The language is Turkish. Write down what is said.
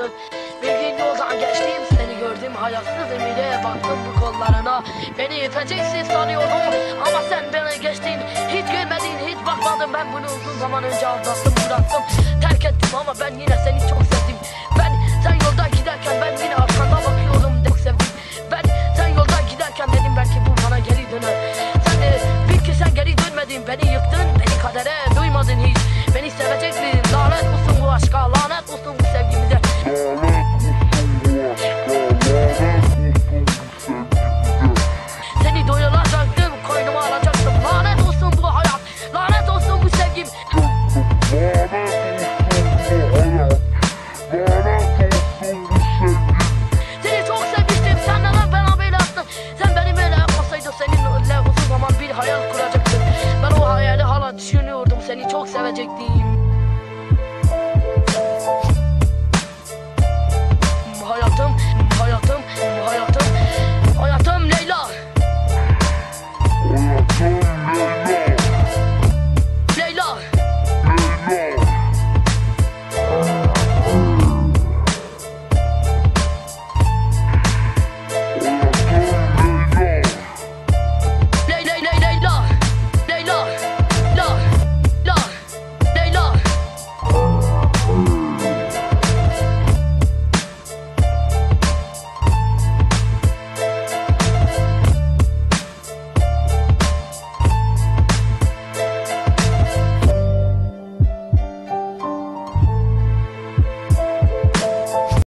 yolları Bir gün yoldan geçtim seni gördüm. Hayatsız ümide baktım bu kollarına. Beni yeteceksin sanıyordum ama sen beni geçtin. Hiç görmedin hiç bakmadın. Ben bunu uzun zaman önce aldattım bıraktım Terk ettim ama ben yine seni çok sevdim. Ben sen yolda giderken ben yine arkanda bakıyordum çok sevdim. Ben sen yolda giderken dedim belki bu bana geri döner. Sen bil ki sen geri dönmedin. Beni yıktın beni kadere duymadın hiç. Beni sevecektin Seni çok sevmiştim senden lan ben haberi attım Sen beni böyle yapmasaydın seninle uzun zaman bir hayal kuracaktım. Ben o hayali hala düşünüyordum seni çok sevecektim.